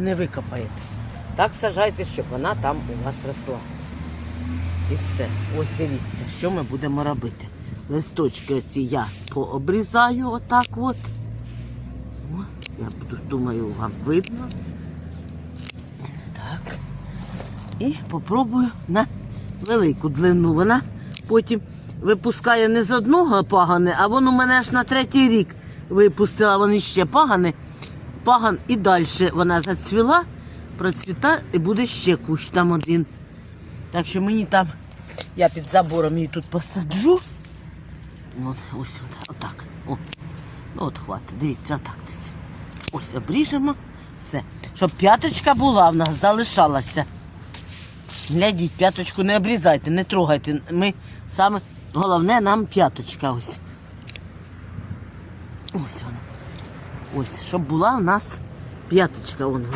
не викопаєте. Так сажайте, щоб вона там у вас росла. І все. Ось дивіться, що ми будемо робити. Листочки оці я пообрізаю отак от. О, я думаю, вам видно. Так. І попробую на велику длину. Вона потім випускає не з одного пагани, а воно мене аж на третій рік випустила. Вони ще пагани. Паган і далі вона зацвіла, процвіта і буде ще кущ там один. Так що мені там, я під забором її тут посаджу. От, ось от, отак. О. Ну от хватить. Дивіться, отак десь. Ось обріжемо. Все. Щоб п'яточка була в нас, залишалася. Глядіть, п'яточку не обрізайте, не трогайте. Ми саме головне нам п'яточка ось. Ось вона. Ось, щоб була у нас п'яточка вон вона.